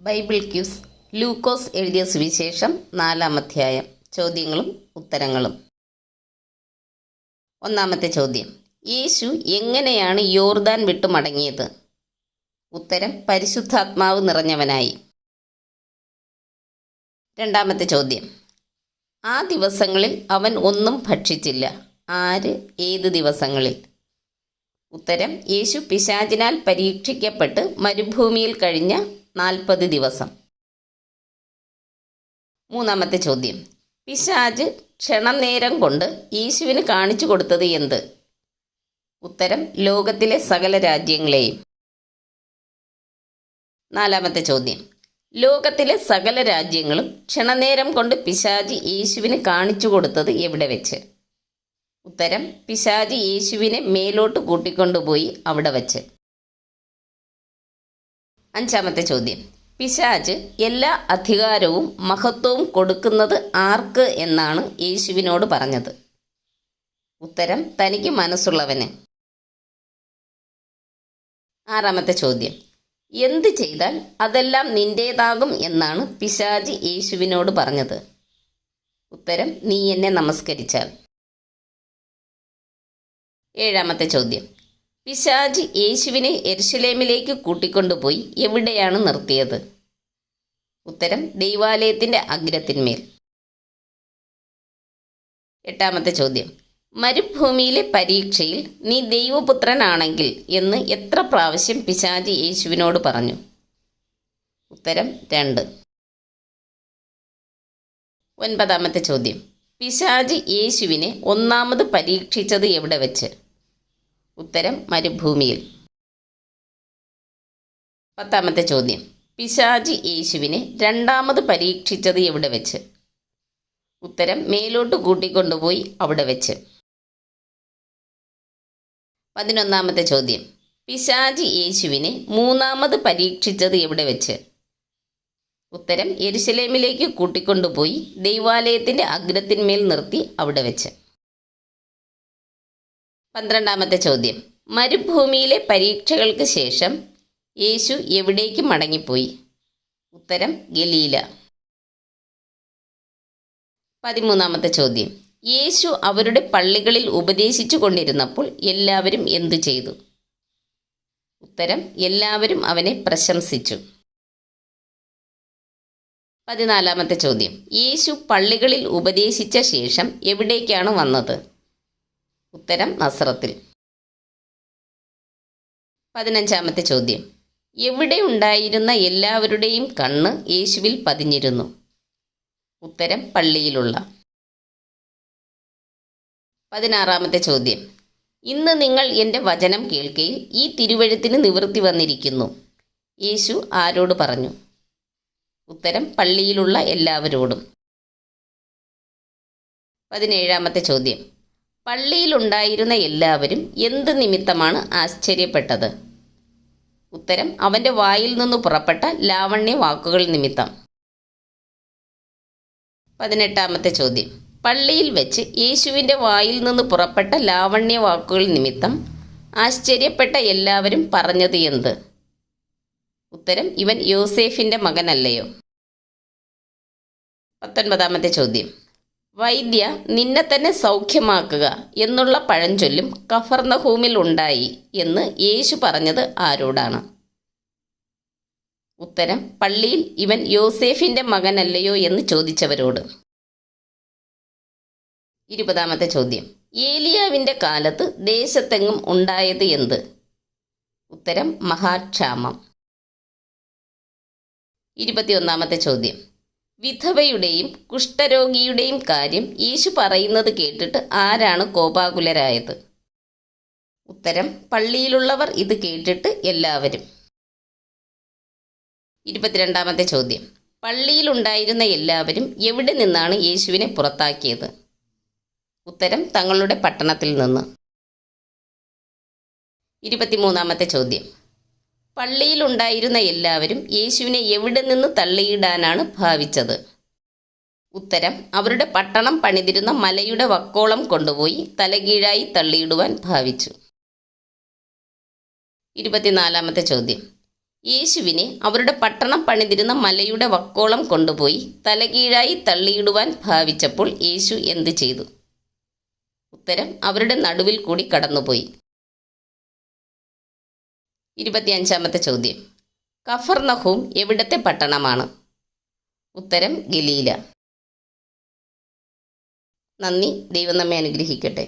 Bible quiz. ലൂക്കോസ് എഴുതിയ സുവിശേഷം നാലാം അധ്യായം. ചോദ്യങ്ങളും ഉത്തരങ്ങളും. ഒന്നാമത്തെ ചോദ്യം. യേശു എങ്ങനെയാണ് യോർദാൻ വിട്ടു മടങ്ങിയത്? ഉത്തരം പരിശുദ്ധാത്മാവ് നിറഞ്ഞവനായി. രണ്ടാമത്തെ ചോദ്യം. ആ ദിവസങ്ങളിൽ അവൻ ഒന്നും ഭക്ഷിച്ചില്ല. ആര്? ഏത് ദിവസങ്ങളിൽ? ഉത്തരം യേശു പിശാചിനാൽ പരീക്ഷിക്കപ്പെട്ട് മരുഭൂമിയിൽ കഴിഞ്ഞ നാൽപ്പത് ദിവസം. മൂന്നാമത്തെ ചോദ്യം. പിശാജ് ക്ഷണനേരം കൊണ്ട് യേശുവിന് കാണിച്ചു കൊടുത്തത് എന്ത്? ഉത്തരം ലോകത്തിലെ സകല രാജ്യങ്ങളെയും. നാലാമത്തെ ചോദ്യം. ലോകത്തിലെ സകല രാജ്യങ്ങളും ക്ഷണനേരം കൊണ്ട് പിശാജി യേശുവിന് കാണിച്ചു കൊടുത്തത് എവിടെ വെച്ച്? ഉത്തരം പിശാജി യേശുവിനെ മേലോട്ട് കൂട്ടിക്കൊണ്ടുപോയി അവിടെ വച്ച്. അഞ്ചാമത്തെ ചോദ്യം. പിശാജ് എല്ലാ അധികാരവും മഹത്വവും കൊടുക്കുന്നത് ആർക്ക് എന്നാണ് യേശുവിനോട് പറഞ്ഞത്. ഉത്തരം തനിക്ക് മനസ്സുള്ളവന്. ആറാമത്തെ ചോദ്യം. എന്ത് ചെയ്താൽ അതെല്ലാം നിന്റേതാകും എന്നാണ് പിശാജ് യേശുവിനോട് പറഞ്ഞത്. ഉത്തരം നീ എന്നെ നമസ്കരിച്ചാൽ. ഏഴാമത്തെ ചോദ്യം. പിശാജ് യേശുവിനെ എരുശലേമിലേക്ക് കൂട്ടിക്കൊണ്ടുപോയി എവിടെയാണ് നിർത്തിയത്? ഉത്തരം ദൈവാലയത്തിന്റെ അഗ്രത്തിന്മേൽ. എട്ടാമത്തെ ചോദ്യം. മരുഭൂമിയിലെ പരീക്ഷയിൽ നീ ദൈവപുത്രനാണെങ്കിൽ എന്ന് എത്ര പ്രാവശ്യം പിശാജി യേശുവിനോട് പറഞ്ഞു? ഉത്തരം രണ്ട്. ഒൻപതാമത്തെ ചോദ്യം. പിശാജി യേശുവിനെ ഒന്നാമത് പരീക്ഷിച്ചത് എവിടെ വെച്ച്? ഉത്തരം മരുഭൂമിയിൽ. പത്താമത്തെ ചോദ്യം. പിശാജി യേശുവിനെ രണ്ടാമത് പരീക്ഷിച്ചത് എവിടെ വെച്ച്? ഉത്തരം മേലോട്ട് കൂട്ടിക്കൊണ്ടുപോയി അവിടെ വെച്ച്. പതിനൊന്നാമത്തെ ചോദ്യം. പിശാജി യേശുവിനെ മൂന്നാമത് പരീക്ഷിച്ചത് എവിടെ വെച്ച്? ഉത്തരം എരുശലേമിലേക്ക് കൂട്ടിക്കൊണ്ടുപോയി ദൈവാലയത്തിന്റെ അഗ്രത്തിന്മേൽ നിർത്തി അവിടെ വെച്ച്. പന്ത്രണ്ടാമത്തെ ചോദ്യം. മരുഭൂമിയിലെ പരീക്ഷകൾക്ക് ശേഷം യേശു എവിടേക്ക് മടങ്ങിപ്പോയി? ഉത്തരം ഗലീല. പതിമൂന്നാമത്തെ ചോദ്യം. യേശു അവരുടെ പള്ളികളിൽ ഉപദേശിച്ചു കൊണ്ടിരുന്നപ്പോൾ എല്ലാവരും എന്തു ചെയ്തു? ഉത്തരം എല്ലാവരും അവനെ പ്രശംസിച്ചു. പതിനാലാമത്തെ ചോദ്യം. യേശു പള്ളികളിൽ ഉപദേശിച്ച ശേഷം എവിടേക്കാണ് വന്നത്? ഉത്തരം നസ്രത്തിൽ. പതിനഞ്ചാമത്തെ ചോദ്യം. എവിടെ ഉണ്ടായിരുന്ന എല്ലാവരുടെയും കണ്ണ് യേശുവിൽ പതിഞ്ഞിരുന്നു? ഉത്തരം പള്ളിയിലുള്ള. പതിനാറാമത്തെ ചോദ്യം. ഇന്ന് നിങ്ങൾ എന്റെ വചനം കേൾക്കയിൽ ഈ തിരുവഴുത്തിന് നിവൃത്തി വന്നിരിക്കുന്നു. യേശു ആരോട് പറഞ്ഞു? ഉത്തരം പള്ളിയിലുള്ള എല്ലാവരോടും. പതിനേഴാമത്തെ ചോദ്യം. പള്ളിയിലുണ്ടായിരുന്ന എല്ലാവരും എന്ത് നിമിത്തമാണ് ആശ്ചര്യപ്പെട്ടത്? ഉത്തരം അവന്റെ വായിൽ നിന്ന് പുറപ്പെട്ട ലാവണ്യ വാക്കുകൾ നിമിത്തം. പതിനെട്ടാമത്തെ ചോദ്യം. പള്ളിയിൽ വെച്ച് യേശുവിന്റെ വായിൽ നിന്ന് പുറപ്പെട്ട ലാവണ്യ വാക്കുകൾ നിമിത്തം ആശ്ചര്യപ്പെട്ട എല്ലാവരും പറഞ്ഞത് എന്ത്? ഉത്തരം ഇവൻ യോസേഫിന്റെ മകനല്ലയോ? പത്തൊൻപതാമത്തെ ചോദ്യം. വൈദ്യ നിന്നെ തന്നെ സൗഖ്യമാക്കുക എന്നുള്ള പഴഞ്ചൊല്ലും കഫർണഹൂമിൽ ഉണ്ടായി എന്ന് യേശു പറഞ്ഞത് ആരോടാണ്? ഉത്തരം പള്ളിയിൽ ഇവൻ യോസേഫിന്റെ മകനല്ലയോ എന്ന് ചോദിച്ചവരോട്. ഇരുപതാമത്തെ ചോദ്യം ഏലിയാവിന്റെ കാലത്ത് ദേശത്തെങ്ങും ഉണ്ടായത് എന്ത്? ഉത്തരം മഹാക്ഷാമം. ഇരുപത്തിയൊന്നാമത്തെ ചോദ്യം വിധവയുടെയും കുഷ്ഠരോഗിയുടെയും കാര്യം യേശു പറയുന്നത് കേട്ടിട്ട് ആരാണ് കോപാകുലരായത്? ഉത്തരം പള്ളിയിലുള്ളവർ ഇത് കേട്ടിട്ട് എല്ലാവരും. ഇരുപത്തിരണ്ടാമത്തെ ചോദ്യം. പള്ളിയിലുണ്ടായിരുന്ന എല്ലാവരും എവിടെ നിന്നാണ് യേശുവിനെ പുറത്താക്കിയത്? ഉത്തരം തങ്ങളുടെ പട്ടണത്തിൽ നിന്ന്. ഇരുപത്തിമൂന്നാമത്തെ ചോദ്യം. പള്ളിയിലുണ്ടായിരുന്ന എല്ലാവരും യേശുവിനെ എവിടെ നിന്ന് തള്ളിയിടാനാണ് ഭാവിച്ചത്? ഉത്തരം അവരുടെ പട്ടണം പണിതിരുന്ന മലയുടെ വക്കോളം കൊണ്ടുപോയി തലകീഴായി തള്ളിയിടുവാൻ ഭാവിച്ചു. ഇരുപത്തിനാലാമത്തെ ചോദ്യം. യേശുവിനെ അവരുടെ പട്ടണം പണിതിരുന്ന മലയുടെ വക്കോളം കൊണ്ടുപോയി തലകീഴായി തള്ളിയിടുവാൻ ഭാവിച്ചപ്പോൾ യേശു എന്ത് ചെയ്തു? ഉത്തരം അവരുടെ നടുവിൽ കൂടി കടന്നുപോയി. ഇരുപത്തിയഞ്ചാമത്തെ ചോദ്യം. കഫർ നഹൂം എവിടത്തെ പട്ടണമാണ്? ഉത്തരം ഗലീല. നന്ദി. ദൈവം നമ്മെ അനുഗ്രഹിക്കട്ടെ.